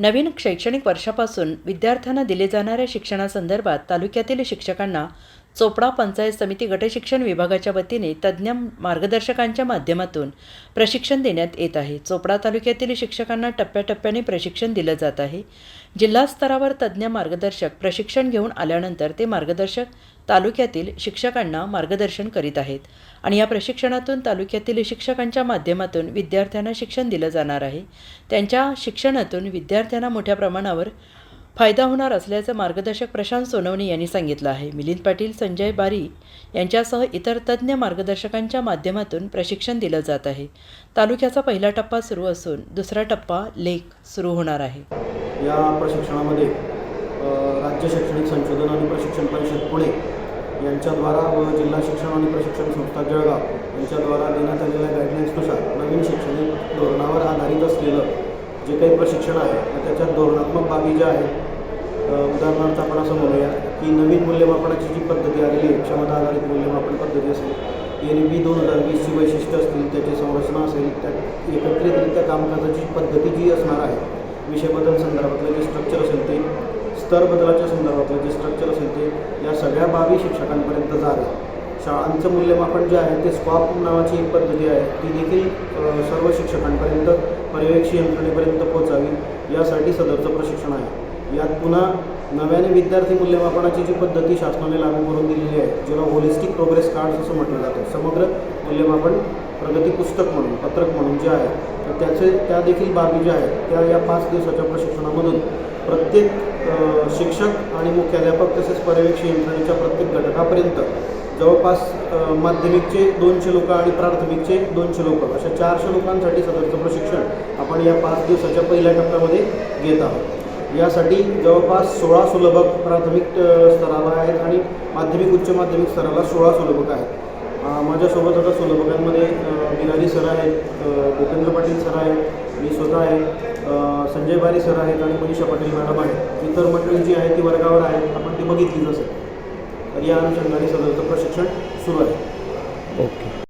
नवीन शैक्षणिक वर्षापासून विद्यार्थ्यांना दिले जाणाऱ्या शिक्षणासंदर्भात तालुक्यातील शिक्षकांना चोपडा पंचायत समिती गटशिक्षण विभागाच्या वतीने तज्ज्ञ मार्गदर्शकांच्या माध्यमातून प्रशिक्षण देण्यात येत आहे. चोपडा तालुक्यातील शिक्षकांना टप्प्याटप्प्याने प्रशिक्षण दिलं जात आहे. जिल्हा स्तरावर तज्ज्ञ मार्गदर्शक प्रशिक्षण घेऊन आल्यानंतर ते मार्गदर्शक तालुक्यातील शिक्षकांना मार्गदर्शन करीत आहेत आणि या प्रशिक्षणातून तालुक्यातील शिक्षकांच्या माध्यमातून विद्यार्थ्यांना शिक्षण दिलं जाणार आहे. त्यांच्या शिक्षणातून विद्यार्थ्यांना मोठ्या प्रमाणावर फायदा होणार असल्याचं मार्गदर्शक प्रशांत सोनवणे यांनी सांगितलं आहे. मिलिंद पाटील संजय बारी यांच्यासह इतर तज्ज्ञ मार्गदर्शकांच्या माध्यमातून प्रशिक्षण दिलं जात आहे. तालुक्याचा पहिला टप्पा सुरू असून दुसरा टप्पा लेख सुरू होणार आहे. या प्रशिक्षणामध्ये राज्य शैक्षणिक संशोधन आणि प्रशिक्षण परिषद पुणे यांच्याद्वारा व जिल्हा शिक्षण आणि प्रशिक्षण संस्था जळगाव यांच्याद्वारा देण्यात आलेल्या गाईडलाईन्सनुसार नवीन शैक्षणिक धोरणावर आधारित असलेलं जे काही प्रशिक्षण आहे त्याच्यात धोरणात्मक बाबी ज्या आहेत उदाहरणार्थ आपण असं म्हणूया की नवीन मूल्यमापनाची जी पद्धती आलेली आहे क्षमता आधारित मूल्यमापन पद्धती असेल एन बी दोन हजार वीसची वैशिष्ट्य असतील त्याची संरचना असेल त्या एकत्रितरित्या कामकाजाची पद्धती जी असणार आहे विषयबद्दल संदर्भातलं जे स्ट्रक्चर असेल ते स्तर बदलाच्या संदर्भातलं जे स्ट्रक्चर असेल ते या सगळ्या बाबी शिक्षकांपर्यंत जावे शाळांचं मूल्यमापन जे आहे ते स्कॉप नावाची एक पद्धती आहे. ती देखील सर्व शिक्षकांपर्यंत पर्यवेक्षी यंत्रणेपर्यंत पोहोचावी यासाठी सदरचं प्रशिक्षण आहे. यात पुन्हा नव्याने विद्यार्थी मूल्यमापनाची जी पद्धती शासनाने लागू करून दिलेली आहे ज्याला होलिस्टिक प्रोग्रेस कार्ड्स असं म्हटलं जातं. समग्र मूल्यमापन प्रगती पुस्तक म्हणून पत्रक म्हणून जे आहे तर त्याचे त्या देखील बाबी ज्या आहेत त्या या पाच दिवसाच्या प्रशिक्षणामधून प्रत्येक शिक्षक आणि मुख्याध्यापक तसेच पर्यवेक्षी यंत्रणेच्या प्रत्येक घटकापर्यंत जवळपास माध्यमिकचे दोनशे लोक आणि प्राथमिकचे दोनशे लोक अशा चारशे लोकांसाठी सदरचं प्रशिक्षण आपण या पाच दिवसाच्या पहिल्या टप्प्यामध्ये घेत आहोत. यासाठी जवळपास सोळा सुलभक प्राथमिक स्तराला आहेत आणि माध्यमिक उच्च माध्यमिक स्तराला सोळा सुलभक आहेत. माझ्यासोबत आता सुलभकांमध्ये अ, बिरारी सर आहेत भूपेंद्र पाटील सर आहेत मी स्वतः आहे संजय बारी सर आहेत आणि मनीषा पाटील मॅडम आहेत. इतर मंडळी जी आहे ती वर्गावर आहेत आपण ती बघितलीच असेल. तर या अनुषंगाने सदरचं प्रशिक्षण सुरू आहे. ओके.